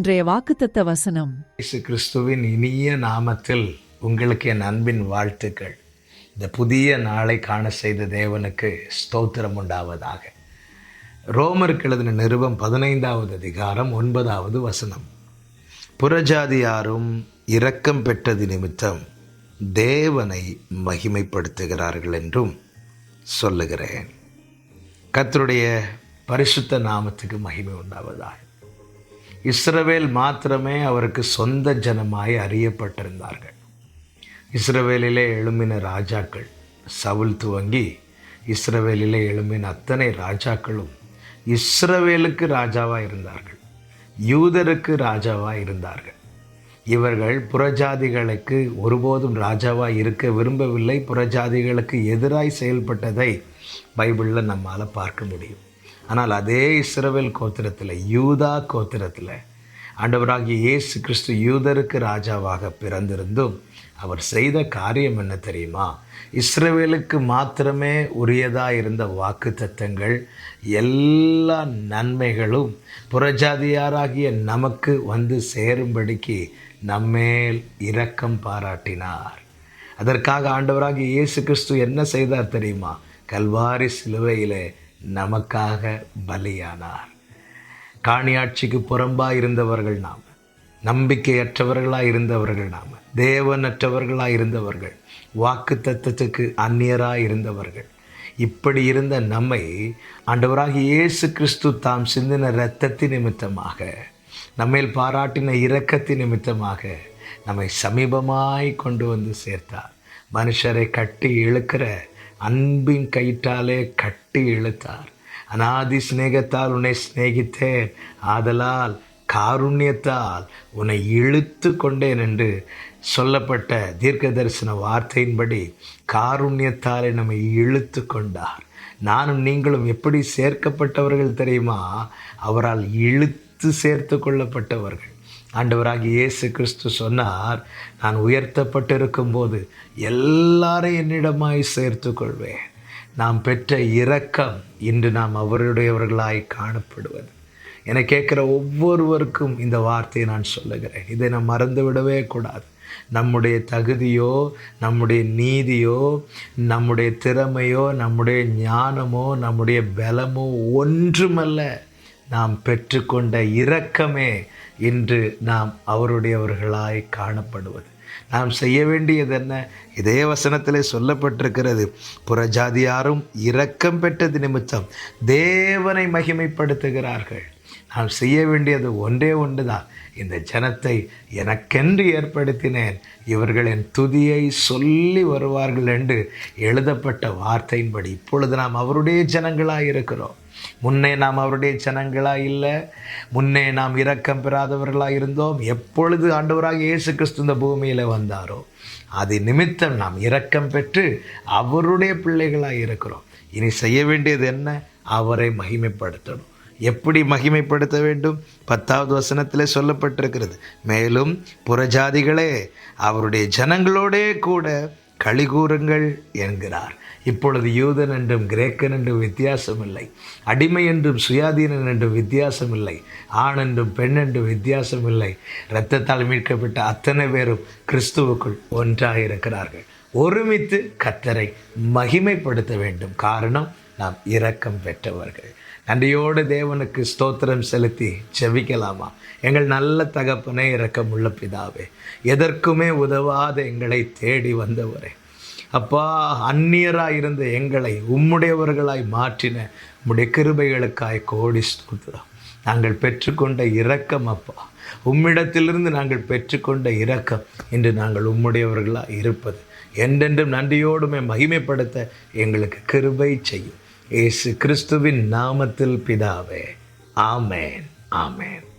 இன்றைய வாக்குத்தத்த வசனம். இயேசு கிறிஸ்துவின் இனிய நாமத்தில் உங்களுக்கு என் அன்பின் வாழ்த்துக்கள். இந்த புதிய நாளை காண செய்த தேவனுக்கு ஸ்தோத்திரம் உண்டாவதாக. ரோமருக்கு எழுதின நிருபம் பதினைந்தாவது அதிகாரம் ஒன்பதாவது வசனம். புறஜாதியாரும் இரக்கம் பெற்றது நிமித்தம் தேவனை மகிமைப்படுத்துகிறார்கள் என்றும் சொல்லுகிறேன். கத்தருடைய பரிசுத்த நாமத்துக்கு மகிமை உண்டாவதாக. இஸ்ரவேல் மாத்திரமே அவருக்கு சொந்த ஜனமாய் அறியப்பட்டிருந்தார்கள். இஸ்ரவேலிலே எழும்பின ராஜாக்கள் சவுல் துவங்கி இஸ்ரவேலிலே எழும்பின அத்தனை ராஜாக்களும் இஸ்ரவேலுக்கு ராஜாவாக இருந்தார்கள். யூதருக்கு ராஜாவாக இருந்தார்கள். இவர்கள் புறஜாதிகளுக்கு ஒருபோதும் ராஜாவாக இருக்க விரும்பவில்லை. புறஜாதிகளுக்கு எதிராய் செயல்பட்டதை பைபிளில் நம்மால் பார்க்க முடியும். ஆனால் அதே இஸ்ரவேல் கோத்திரத்தில் யூதா கோத்திரத்தில் ஆண்டவராகிய இயேசு கிறிஸ்து யூதருக்கு ராஜாவாக பிறந்திருந்தும் அவர் செய்த காரியம் என்ன தெரியுமா? இஸ்ரவேலுக்கு மாத்திரமே உரியதாக இருந்த வாக்கு தத்தங்கள் எல்லா நன்மைகளும் புறஜாதியாராகிய நமக்கு வந்து சேரும்படிக்கு நம்மேல் இரக்கம் பாராட்டினார். அதற்காக ஆண்டவராகிய இயேசு கிறிஸ்து என்ன செய்தார் தெரியுமா? கல்வாரி சிலுவையிலே நமக்காக பலியானார். காணியாட்சிக்கு புறம்பாக இருந்தவர்கள் நாம் நம்பிக்கையற்றவர்களாக இருந்தவர்கள் நாம் தேவனற்றவர்களாக இருந்தவர்கள் வாக்கு தத்துவத்துக்கு அந்நியராக இருந்தவர்கள். இப்படி இருந்த நம்மை ஆண்டவராக இயேசு கிறிஸ்து தாம் சிந்தின இரத்தத்தின் நிமித்தமாக நம்மேல் பாராட்டின இரக்கத்தின் நிமித்தமாக நம்மை சமீபமாய் கொண்டு வந்து சேர்த்தார். மனுஷரை கட்டி இழுக்கிற அன்பின் கயிற்றாலே கட்டி இழுத்தார். அனாதி சிநேகத்தால் உன்னை சிநேகித்தேன். ஆதலால் காருண்யத்தால் உன்னை இழுத்து கொண்டேன் என்று சொல்லப்பட்ட தீர்க்க தரிசன வார்த்தையின்படி காருண்யத்தாலே நம்மை இழுத்து கொண்டார். நானும் நீங்களும் எப்படி சேர்க்கப்பட்டவர்கள் தெரியுமா? அவரால் இழுத்து சேர்த்து கொள்ளப்பட்டவர்கள். ஆண்டவராகிய இயேசு கிறிஸ்து சொன்னார் நான் உயர்த்தப்பட்டிருக்கும் போது எல்லாரையும் என்னிடமாய் சேர்த்து கொள்வேன் நாம் பெற்ற இரக்கம் இன்று நாம் அவருடையவர்களாய் காணப்படுவது. என கேட்குற ஒவ்வொருவருக்கும் இந்த வார்த்தையை நான் சொல்லுகிறேன். இதை நான் மறந்து விடவே கூடாது. நம்முடைய தகுதியோ நம்முடைய நீதியோ நம்முடைய திறமையோ நம்முடைய ஞானமோ நம்முடைய பலமோ ஒன்றுமல்ல. நாம் பெற்றுக்கொண்ட இரக்கமே இன்று நாம் அவருடையவர்களாய் காணப்படுவது. நாம் செய்ய வேண்டியது என்ன? இதே வசனத்திலே சொல்லப்பட்டிருக்கிறது. புறஜாதியாரும் இரக்கம் பெற்றது நிமித்தம் தேவனை மகிமைப்படுத்துகிறார்கள். நான் செய்ய வேண்டியது ஒன்றே ஒன்று தான் இந்த ஜனத்தை எனக்கென்று ஏற்படுத்தினேன். இவர்கள் என் துதியை சொல்லி வருவார்கள் என்று எழுதப்பட்ட வார்த்தையின்படி இப்பொழுது நாம் அவருடைய ஜனங்களாக இருக்கிறோம். முன்னே நாம் அவருடைய ஜனங்களாக இல்லை. முன்னே நாம் இரக்கம் பெறாதவர்களாக இருந்தோம். எப்பொழுது ஆண்டவராக இயேசு கிறிஸ்து இந்த பூமியில் வந்தாரோ அது நிமித்தம் நாம் இரக்கம் பெற்று அவருடைய பிள்ளைகளாக இருக்கிறோம். இனி செய்ய வேண்டியது என்ன? அவரை மகிமைப்படுத்தணும். எப்படி மகிமைப்படுத்த வேண்டும்? பத்தாவது வசனத்திலே சொல்லப்பட்டிருக்கிறது. மேலும் புறஜாதிகளே அவருடைய ஜனங்களோடே கூட களிகூறுங்கள் என்கிறார். இப்பொழுது யூதன் என்றும் கிரேக்கன் என்றும் வித்தியாசம் இல்லை அடிமை என்றும் சுயாதீனன் என்றும் வித்தியாசம் இல்லை ஆண் என்றும் பெண் என்றும் வித்தியாசம் இல்லை இரத்தத்தால் மீட்கப்பட்ட அத்தனை பேரும் கிறிஸ்துவுக்குள் ஒன்றாக இருக்கிறார்கள் ஒருமித்து கத்தரை மகிமைப்படுத்த வேண்டும். காரணம் நாம் இரக்கம் பெற்றவர்கள். நன்றியோடு தேவனுக்கு ஸ்தோத்திரம் செலுத்தி செவிக்கலாமா எங்கள் நல்ல தகப்பனே இரக்கமுள்ள பிதாவே எதற்குமே உதவாத எங்களை தேடி வந்தவரே. அப்பா அந்நியராக இருந்த எங்களை உம்முடையவர்களாய் மாற்றின உம்முடைய கிருபைகளுக்காய் கோடி ஸ்தோத்திரம். நாங்கள் பெற்றுக்கொண்ட இரக்கம் அப்பா. உம்மிடத்திலிருந்து நாங்கள் பெற்றுக்கொண்ட இரக்கம் இன்று நாங்கள் உம்முடையவர்களாக இருப்பது. என்றென்றும் நன்றியோடுமே மகிமைப்படுத்த எங்களுக்கு கிருபை செய்யும். இயேசு கிறிஸ்துவின் நாமத்தில் பிதாவே. ஆமேன். ஆமேன்.